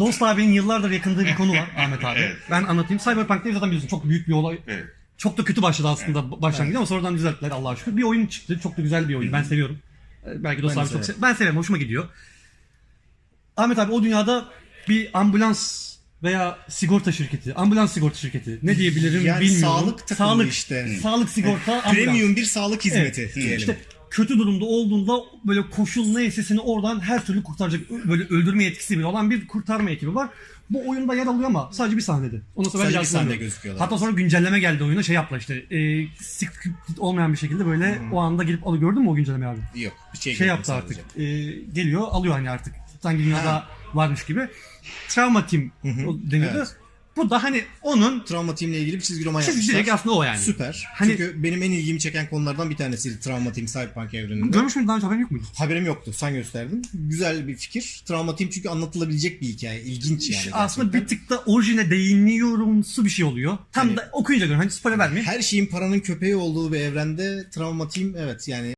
Dost abinin yıllardır yakındığı bir konu var Ahmet abi. Evet. Ben anlatayım. Cyberpunk değil zaten biliyorsun çok büyük bir olay. Evet. Çok da kötü başladı aslında başlangıçta ama sonradan düzelttiler Allah'a şükür. Bir oyun çıktı. Çok da güzel bir oyun. Ben seviyorum. Ee, Belki Dost Ben abi çok se- Ben severim. Hoşuma gidiyor. Ahmet abi o dünyada bir ambulans veya sigorta şirketi, ambulans sigorta şirketi ne diyebilirim Yani bilmiyorum. sağlık takımı işte. Sağlık sigorta ambulans. Premium bir sağlık hizmeti Evet. diyelim. İşte kötü durumda olduğunda böyle koşul neyse seni oradan her türlü kurtaracak böyle öldürme yetkisi bile olan bir kurtarma ekibi var. Bu oyunda yer alıyor ama sadece bir sahnede. Ondan sonra Sadece bir sahnede gözüküyorlar. Hatta sonra güncelleme geldi oyuna şey yaptılar işte e, scripted olmayan bir şekilde böyle Hmm. o anda gelip alı gördün mü o güncellemeyi abi? Yok. Bir şey, Şey yaptı sadece. artık. e, geliyor alıyor hani artık. Sanki dünyada varmış gibi. Travma Team deniyordu. Evet. Bu da hani onun Travma Team'le ilgili bir çizgi roman çizgi yapmışlar. direkt aslında o yani. Süper. Hani- Çünkü benim en ilgimi çeken konulardan bir tanesi Travma Team Cyberpunk evreninde. Görmüş müydün daha önce haberin yok muydu? Haberim yoktu. Sen gösterdin. Güzel bir fikir. Travma Team çünkü anlatılabilecek bir hikaye. İlginç yani. aslında gerçekten. bir tık da orijine değiniyorumsu bir şey oluyor. Tam Hani- da okuyunca görüyorum. Hani spoiler vermeyeyim. her şeyin paranın köpeği olduğu bir evrende Travma Team evet yani